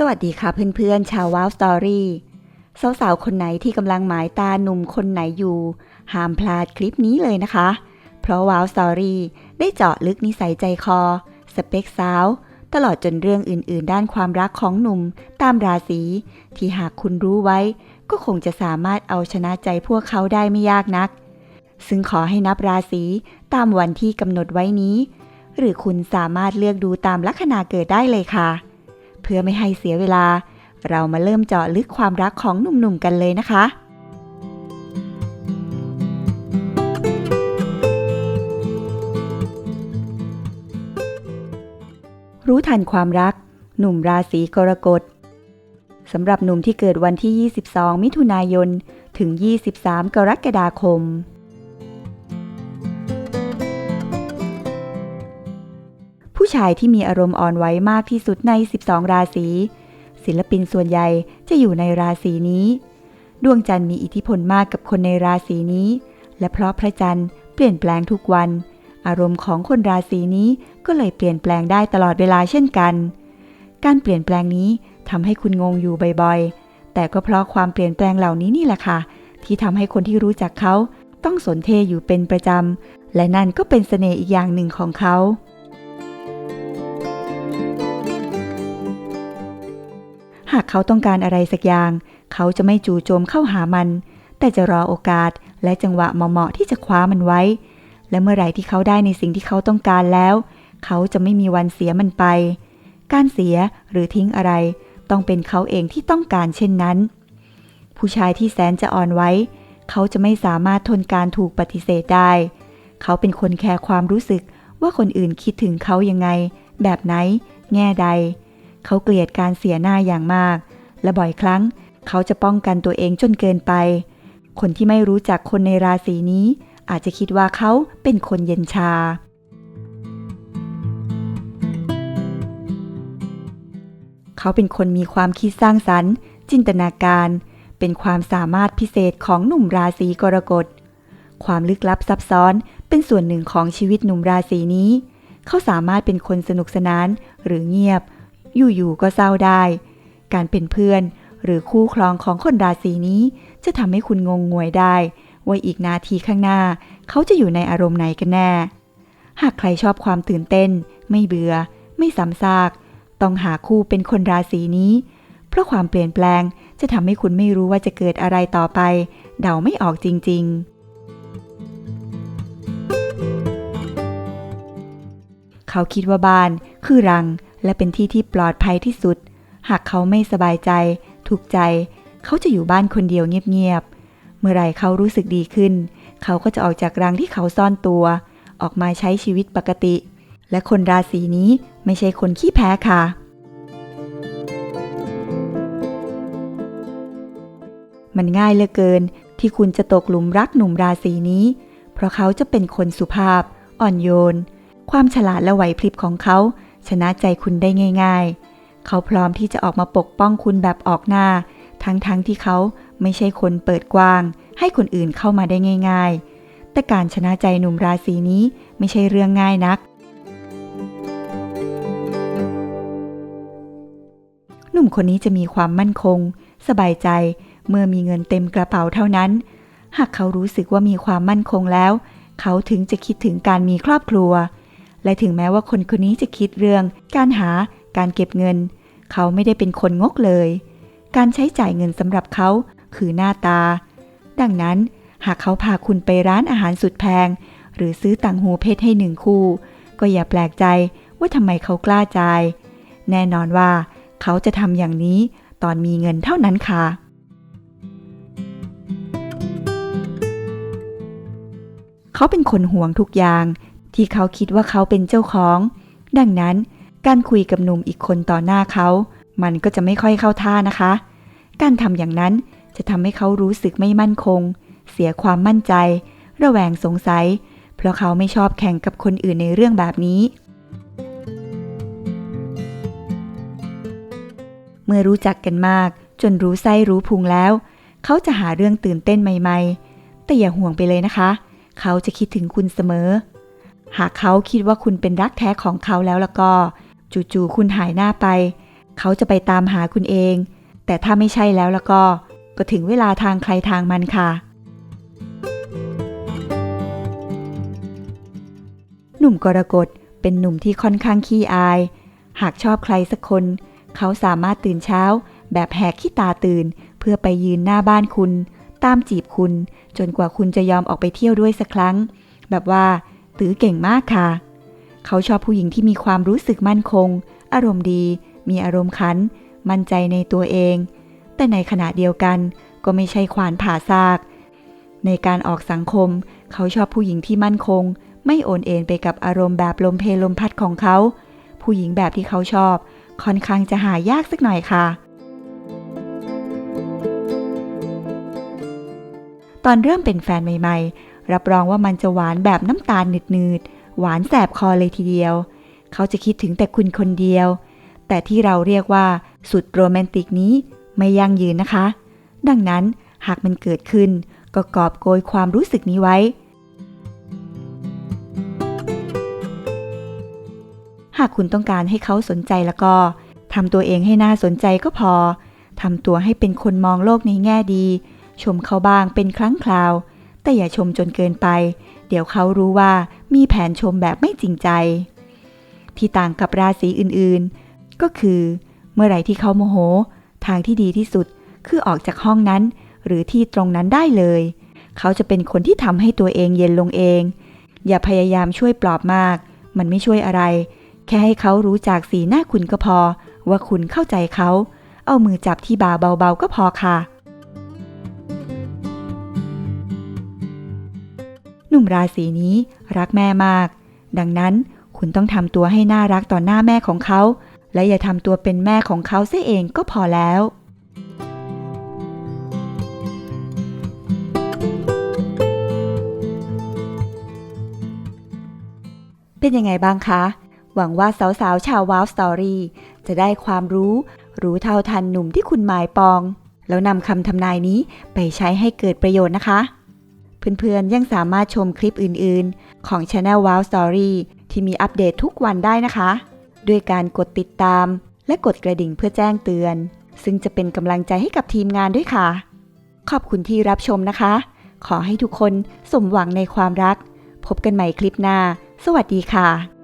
สวัสดีค่ะเพื่อนๆ ชาวว้าวสตอรี่สาวๆ คนไหนที่กำลังหมายตาหนุ่มคนไหนอยู่ ห้ามพลาดคลิปนี้เลยนะคะ เพราะว้าวสตอรี่ได้เจาะลึกนิสัยใจคอ สเปคสาว ตลอดจนเรื่องอื่นๆ ด้านความรักของหนุ่ม ตามราศีที่หากคุณรู้ไว้ ก็คงจะสามารถเอาชนะใจพวกเขาได้ไม่ยากนัก ซึ่งขอให้นับราศีตามวันที่กำหนดไว้นี้ หรือคุณสามารถเลือกดูตามลัคนาเกิดได้เลยค่ะ พื่อไม่ให้เสียเวลา เรามาเริ่มเจาะลึกความรักของหนุ่มๆกันเลยนะคะ รู้ทันความรัก หนุ่มราศีกรกฎสำหรับหนุ่มที่เกิดวันที่ 22 มิถุนายน ถึง 23 กรกฎาคม ชายที่มีอารมณ์อ่อนไหวมากที่สุดใน 12 ราศี ศิลปินส่วนใหญ่จะอยู่ในราศีนี้ ดวงจันทร์มีอิทธิพลมากกับคนในราศีนี้ และเพราะพระจันทร์เปลี่ยนแปลงทุกวัน อารมณ์ของคนราศีนี้ก็เลยเปลี่ยนแปลงได้ตลอดเวลาเช่นกัน การเปลี่ยนแปลงนี้ทำให้คุณงงอยู่บ่อยๆ แต่ก็เพราะความเปลี่ยนแปลงเหล่านี้นี่แหละค่ะ ที่ทำให้คนที่รู้จักเขาต้องสนเทอยู่เป็นประจำและนั่นก็เป็นเสน่ห์อีกอย่างหนึ่งของเขา หากเขาต้องการอะไรสักอย่าง เขาจะไม่จู่โจมเข้าหามัน แต่จะรอโอกาสและจังหวะเหมาะๆที่จะคว้ามันไว้ และเมื่อไหร่ที่เขาได้ในสิ่งที่เขาต้องการแล้ว เขาจะไม่มีวันเสียมันไป การเสียหรือทิ้งอะไร ต้องเป็นเขาเองที่ต้องการเช่นนั้น ผู้ชายที่แสนจะอ่อนไว้ เขาจะไม่สามารถทนการถูกปฏิเสธได้ เขาเป็นคนแคร์ความรู้สึกว่าคนอื่นคิดถึงเขายังไง แบบไหน แง่ใด เขาเกลียดการเสียหน้าอย่างมาก และบ่อยครั้ง เขาจะป้องกันตัวเองจนเกินไป คนที่ไม่รู้จักคนในราศีนี้ อาจจะคิดว่าเขาเป็นคนเย็นชา เขาเป็นคนมีความคิดสร้างสรรค์ จินตนาการ เป็นความสามารถพิเศษของหนุ่มราศีกรกฎความลึกลับซับซ้อนเป็นส่วนหนึ่งของชีวิตหนุ่มราศีนี้ เขาสามารถเป็นคนสนุกสนานหรือเงียบ อยู่ๆก็เศร้าได้ การเป็นเพื่อนหรือคู่ครองของคนราศีนี้ จะทำให้คุณงงงวยได้ ว่าอีกนาทีข้างหน้า เขาจะอยู่ในอารมณ์ไหนกันแน่ หากใครชอบความตื่นเต้น ไม่เบื่อ ไม่ซ้ำซาก ต้องหาคู่เป็นคนราศีนี้ เพราะความเปลี่ยนแปลงจะทำให้คุณไม่รู้ว่าจะเกิดอะไรต่อไป เดาไม่ออกจริง ๆเขาคิดว่าบ้านคือรัง และเป็นที่ที่ปลอดภัยที่สุด หากเขาไม่สบายใจ ถูกใจ เขาจะอยู่บ้านคนเดียวเงียบๆ เมื่อไรเขารู้สึกดีขึ้น เขาก็จะออกจากรังที่เขาซ่อนตัว ออกมาใช้ชีวิตปกติ และคนราศีนี้ไม่ใช่คนขี้แพ้ค่ะ มันง่ายเหลือเกินที่คุณจะตกหลุมรักหนุ่มราศีนี้ เพราะเขาจะเป็นคนสุภาพ อ่อนโยน ความฉลาดและไหวพริบของเขา ชนะใจคุณได้ง่าย ๆ เขาพร้อมที่จะออกมาปกป้องคุณแบบออกหน้า ทั้งๆทที่เขาไม่ใช่คนเปิดกว้าง ให้คนอื่นเข้ามาได้ง่าย ๆ แต่การชนะใจหนุ่มราศีนี้ไม่ใช่เรื่องง่ายนัก หนุ่มคนนี้จะมีความมั่นคง สบายใจเมื่อมีเงินเต็มกระเป๋าเท่านั้น หากเขารู้สึกว่ามีความมั่นคงแล้ว เขาถึงจะคิดถึงการมีครอบครัว และถึงแม้ว่าคนคนนี้จะคิดเรื่อง การหา การเก็บเงิน เขาไม่ได้เป็นคนงกเลย การใช้จ่ายเงินสำหรับเขาคือหน้าตา ดังนั้นหากเขาพาคุณไปร้านอาหารสุดแพง หรือซื้อต่างหูเพชรให้หนึ่งคู่ ก็อย่าแปลกใจว่าทำไมเขากล้าจ่าย แน่นอนว่า เขาจะทำอย่างนี้ตอนมีเงินเท่านั้นค่ะ เขาเป็นคนห่วงทุกอย่าง ที่เขาคิดว่าเขาเป็นเจ้าของ ดังนั้นการคุยกับหนุ่มอีกคนต่อหน้าเขา มันก็จะไม่ค่อยเข้าท่านะคะ การทำอย่างนั้นจะทำให้เขารู้สึกไม่มั่นคง เสียความมั่นใจ ระแวงสงสัย เพราะเขาไม่ชอบแข่งกับคนอื่นในเรื่องแบบนี้ เมื่อรู้จักกันมาก จนรู้ไส้รู้พุงแล้ว เขาจะหาเรื่องตื่นเต้นใหม่ ๆ แต่อย่าห่วงไปเลยนะคะ เขาจะคิดถึงคุณเสมอ หากเขาคิดว่าคุณเป็นรักแท้ของเขาแล้วแล้วก็ จู่ๆคุณหายหน้าไป เขาจะไปตามหาคุณเอง แต่ถ้าไม่ใช่แล้วแล้วก็ ก็ถึงเวลาทางใครทางมันค่ะ หนุ่มกรกฎเป็นหนุ่มที่ค่อนข้างขี้อาย หากชอบใครสักคน เขาสามารถตื่นเช้า แบบแหกขี้ตาตื่น เพื่อไปยืนหน้าบ้านคุณ ตามจีบคุณ จนกว่าคุณจะยอมออกไปเที่ยวด้วยสักครั้ง แบบว่า ตือเก่งมากค่ะ เขาชอบผู้หญิงที่มีความรู้สึกมั่นคง อารมณ์ดี มีอารมณ์ขัน มั่นใจในตัวเอง แต่ในขณะเดียวกันก็ไม่ใช่ควานผ่าซาก ในการออกสังคม เขาชอบผู้หญิงที่มั่นคง ไม่โอนเอ็นไปกับอารมณ์แบบลมเพลลมพัดของเขา ผู้หญิงแบบที่เขาชอบ ค่อนข้างจะหายากสักหน่อยค่ะตอนเริ่มเป็นแฟนใหม่ๆ รับรองว่ามันจะหวานแบบน้ำตาลหนืดๆ หวานแสบคอเลยทีเดียว เขาจะคิดถึงแต่คุณคนเดียว แต่ที่เราเรียกว่าสุดโรแมนติกนี้ไม่ยั่งยืนนะคะ ดังนั้นหากมันเกิดขึ้นก็กอบโกยความรู้สึกนี้ไว้ หากคุณต้องการให้เขาสนใจแล้วก็ทำตัวเองให้น่าสนใจก็พอทำตัวให้เป็นคนมองโลกในแง่ดี ชมเขาบ้างเป็นครั้งคราว แต่อย่าชมจนเกินไป เดี๋ยวเขารู้ว่ามีแผนชมแบบไม่จริงใจ ที่ต่างกับราศีอื่นๆ ก็คือ เมื่อไหร่ที่เขาโมโห ทางที่ดีที่สุดคือออกจากห้องนั้น หรือที่ตรงนั้นได้เลย เขาจะเป็นคนที่ทำให้ตัวเองเย็นลงเอง อย่าพยายามช่วยปลอบมาก มันไม่ช่วยอะไร แค่ให้เขารู้จากสีหน้าคุณก็พอ ว่าคุณเข้าใจเขา เอามือจับที่บ่าเบาๆก็พอค่ะ นุ่มราศีนี้รักแม่มาก ดังนั้นคุณต้องทำตัวให้น่ารักต่อหน้าแม่ของเขา และอย่าทำตัวเป็นแม่ของเขาเสียเองก็พอแล้ว เป็นยังไงบ้างคะ หวังว่าสาวๆ ชาวว้าวสตอรี่จะได้ความรู้ รู้เท่าทันหนุ่มที่คุณหมายปอง แล้วนำคำทำนายนี้ไปใช้ให้เกิดประโยชน์นะคะ เพื่อนๆ ยังสามารถชมคลิปอื่นๆ ของ Channel Wow Story ที่มีอัปเดตทุกวันได้นะคะ ด้วยการกดติดตาม และกดกระดิ่งเพื่อแจ้งเตือน ซึ่งจะเป็นกำลังใจให้กับทีมงานด้วยค่ะ ขอบคุณที่รับชมนะคะ ขอให้ทุกคนสมหวังในความรัก พบกันใหม่คลิปหน้า สวัสดีค่ะ